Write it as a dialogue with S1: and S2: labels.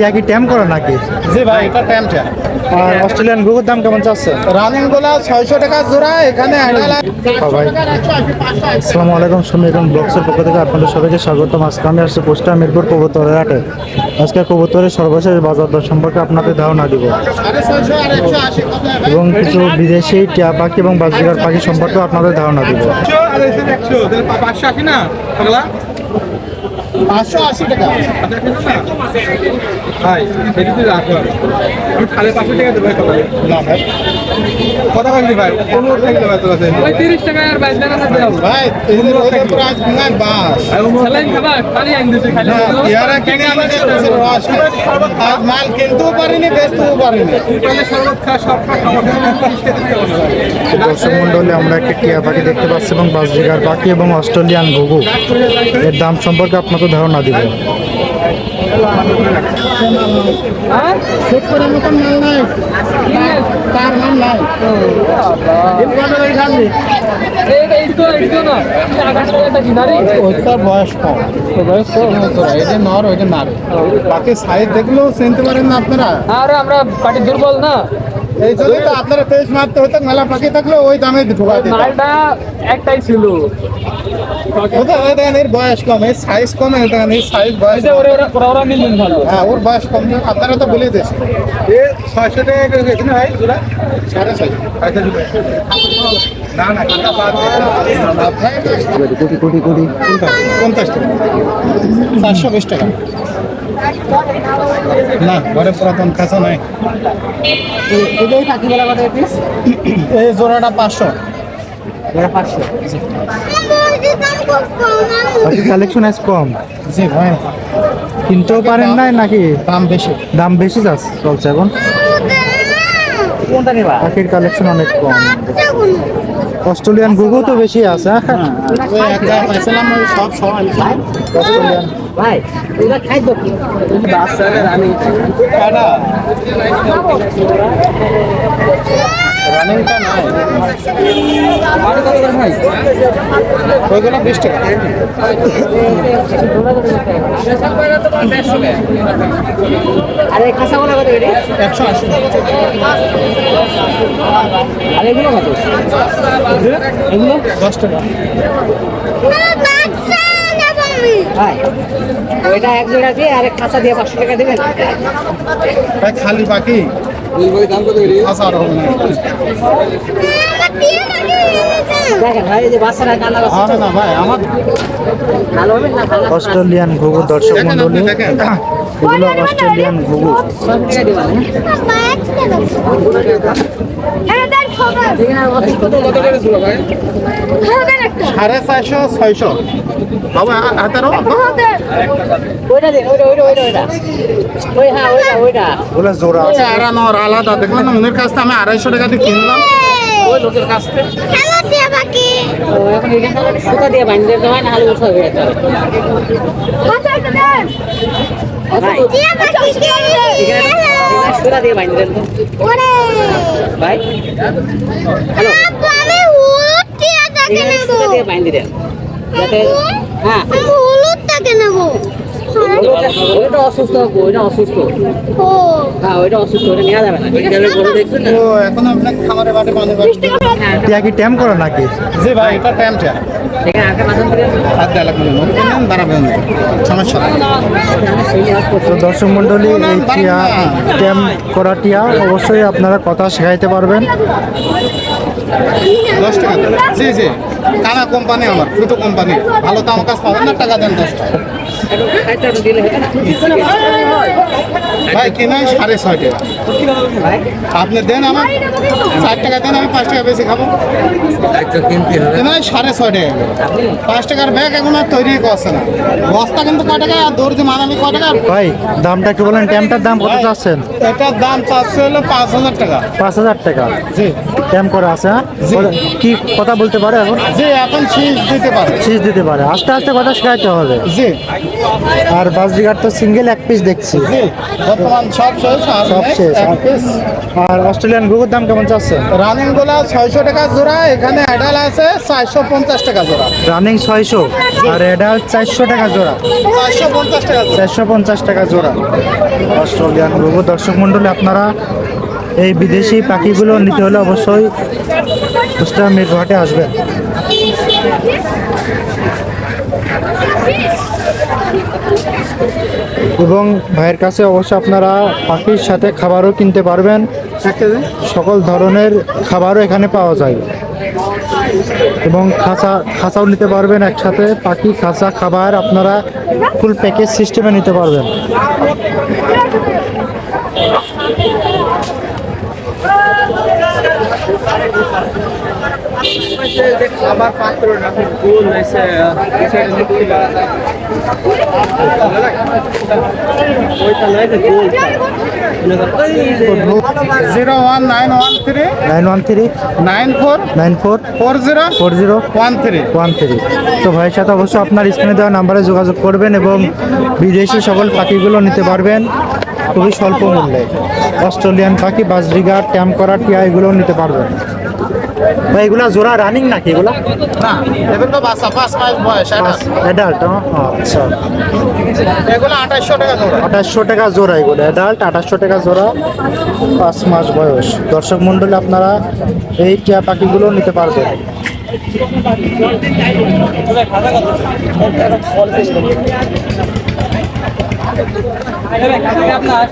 S1: টিয়া কি ট্যাম করে নাকি?
S2: জি ভাই এটা ট্যামটা
S1: আর অস্ট্রেলিয়ান গুগুর দাম কেমন চাচ্ছে?
S2: রানিংগুলা ছয়শো টাকা জোড়া এখানে
S1: ভাই। আসসালামু আলাইকুম সুমিরন ব্লগসের পক্ষ থেকে আপনাদের সবাইকে স্বাগতম। আজকে আমি আসছি পোস্টার মিরপুর কবুতরের হাটে। আজকে কবুতরের সর্বশেষ বাজার দর সম্পর্কে আপনাদের ধারণা দিব? এবং কিছু বিদেশি টিয়া পাখি এবং বাজবিগার পাখি সম্পর্কে আপনাদের ধারণা দিব
S3: আর এসে একশো তাহলে পা- পাঁচশো আশি
S2: টাকা।
S3: ভাই সেটি তুই রাখো আমি সাড়ে পাঁচশো টাকা দেবো
S2: না ভাই।
S3: কথা বলছি ভাই? পনেরো টাকা দেবো তোর কাছে
S4: ওই তিরিশ টাকা আর বাইশ টাকা দিতে
S2: ভাই এদের ওদের প্রাইস নাই বাস।
S4: স্যালাইন খাবা পানি আনি দিতে খালি।
S2: ইয়ারা কিনে আমাদের রস আর মাল কিনতেও পারিনি বেচতেও পারিনি।
S3: তাহলে শরবত খা সব।
S1: দর্শক মন্ডলে আমরা একটা টিয়া পাখি দেখতে পাচ্ছি এবং বাজবিগার পাখি এবং অস্ট্রেলিয়ান ঘুঘু। এর দাম সম্পর্কে আপনাদের ধারণা দিব
S2: সেট করার মতন মাল নাই তার মাল নাই
S4: এইটা এইটো এইটো না আকাশ টাকা কিনারে
S2: ওইটার বয়স কম বয়স কম এটা নর ওইটা নার বাকি সাইজ দেখলেও চিনতে পারেন না আপনারা।
S4: আরে আমরা পার্টি দুর্বল না।
S2: এই জন্য তো আপনারা তেইশ মারতে হতো মেলা পাখি থাকলে ওই দামে ঢোকা দিত
S4: মালটা একটাই ছিল।
S2: এর বয়স কম এর সাইজ কম এর সাইজ বয়স
S4: এই যে ওরা ওরা ওরা ওরা নিলেন ভালো
S2: হ্যাঁ ওর বয়স কম আপনারা তো বলে দিয়েছেন।
S3: এ ছয়শো টাকা জোড়া?
S2: সাড়ে ছয়
S3: না না
S1: কোটি কোটি কোটি।
S2: পঞ্চাশ টাকা। চারশো বিশ টাকা। না ঘরে পুরাতন খাঁচা নাই। এই জোড়াটা পাঁচশো।
S1: পাখি কালেকশন আজ কম।
S2: জি ভাই
S1: কিনতেও পারেন নাই নাকি?
S2: দাম বেশি।
S1: দাম বেশি যাচ্ছে চলছে এখন। পাখির কালেকশন অনেক কম। অস্ট্রেলিয়ান গুগু তো বেশি আছে। হ্যাঁ?
S2: রানিংটা নাই। ওইগুলো বিশ টাকা।
S4: আরে বলা কত এটি
S2: একশো আশি।
S4: আর এগুলো কত? এগুলো?
S2: দশ টাকা।
S4: ভাই ওইটা এক জোড়া দিয়ে আর এক কাঁচা দিয়ে পাঁচশো টাকা দেবেন?
S2: ভাই খালি বাকি। আচ্ছা
S1: অস্ট্রেলিয়ান ঘুঘু দর্শক মন্ডলী এগুলো অস্ট্রেলিয়ান ঘুঘু।
S4: দিবা
S2: সাড়ে চারশো ছয়শো বাবা
S1: ওগুলো জোড়া আছে
S2: আরানোর আলাদা দেখলেন না উনির কাছ থেকে আমি আড়াইশো টাকা দিয়ে কিনলাম
S4: ওই লোকের দিয়ে বাঁধতে দেওয়া না হলে ভাই হ্যালো দিয়ে বাঁধতে দেন হ্যাঁ হ্যালো হ্যাঁ ওইটা অসুস্থ ওইটা অসুস্থ। হ্যাঁ ওইটা অসুস্থ ওইটা নেওয়া যাবে না। এটা না
S2: এখন আপনার খামারে বাটে পানি বাড়ছে
S4: হ্যাঁ
S1: কি ট্যাম করে নাকি?
S2: জি ভাই এটা না সমস্যা
S1: দর্শক মন্ডলী এই টিয়া ট্যাম করা টিয়া অবশ্যই আপনারা কথা শেখাইতে পারবেন।
S2: দশ টাকা জি জি। কানা কোম্পানি আমার দুটো কোম্পানি। ভালো তো আমার কাছে পাবেন না টাকা দেন দশ টাকা। ভাই কিনাই সাড়ে ছয় টাকা। আপনি দেন আমার চার টাকা দেন আমি পাঁচ টাকা বেশি খাব। কিনাই সাড়ে ছয় টাকা। পাঁচ টাকার ব্যাগ এখন আর তৈরি করছে না। বস্তা কিন্তু কয় টাকা? আর দর্জি মানালি কয় টাকা?
S1: ভাই দামটা কি বলেন ট্যামটার দাম কত চাচ্ছেন?
S2: এটার দাম চাচ্ছে হলো পাঁচ হাজার টাকা।
S1: পাঁচ হাজার টাকা।
S2: জি।
S1: ট্যাম করা আছে হ্যাঁ? কি কথা বলতে পারে এখন?
S2: জি এখন শীষ দিতে পারে।
S1: সিজ দিতে পারে। আস্তে আস্তে কথা শেখাইতে হবে।
S2: জি।
S1: আর বাস বিঘার তো সিঙ্গেল এক পিস দেখছি।
S2: বর্তমান সব শেষ আর
S1: সব শেষ।
S2: এক piece।
S1: আর অস্ট্রেলিয়ান গুগুর দাম কেমন চাচ্ছে?
S2: রানিংগুলা ছয়শো টাকা জোড়া এখানে অ্যাডাল আছে চারশো পঞ্চাশ টাকা জোড়া।
S1: রানিং ছয়শো আর অ্যাডাল্ট চারশো টাকা জোড়া।
S2: চারশো পঞ্চাশ টাকা
S1: চারশো পঞ্চাশ টাকা জোড়া। অস্ট্রেলিয়ান গুগু দর্শক মণ্ডলী আপনারা এই বিদেশি পাখিগুলো নিতে হলে অবশ্যই মিরঘাটে আসবেন। এবং ভাইয়ের কাছে অবশ্যই আপনারা পাখির সাথে খাবারও কিনতে পারবেন। সকল ধরনের খাবারও এখানে পাওয়া যায়। এবং খাঁচা খাঁচাও নিতে পারবেন একসাথে। পাখি খাঁচা খাবার আপনারা ফুল প্যাকেজ সিস্টেমে নিতে পারবেন।
S3: খাবার পাত্র গোল
S2: zero one nine one three
S1: nine one three
S2: nine four
S1: nine four
S2: four zero
S1: four zero
S2: one three.
S1: One three. তো ভাইয়ের সাথে অবশ্যই আপনার স্ক্রিনে দেওয়া নাম্বারে যোগাযোগ করবেন এবং বিদেশি সকল পাখিগুলো নিতে পারবেন। খুবই স্বল্প মূল্যে। অস্ট্রেলিয়ান পাখি বাজরিগার ট্যাম করা টিয়া এগুলোও নিতে পারবেন। ভাই এগুলা জোড়া রানিং নাকি এগুলা?
S2: না তো বাসা পাঁচ মাস বয়স
S1: অ্যাডাল্ট আচ্ছা।
S2: এগুলো আঠাশশো টাকা জোড়া।
S1: আঠাশশো টাকা জোড়া এগুলো অ্যাডাল্ট আঠাশশো টাকা জোড়া পাঁচ মাস বয়স। দর্শক মণ্ডলী আপনারা এই টিয়া পাখিগুলো নিতে পারবেন।
S3: আপনার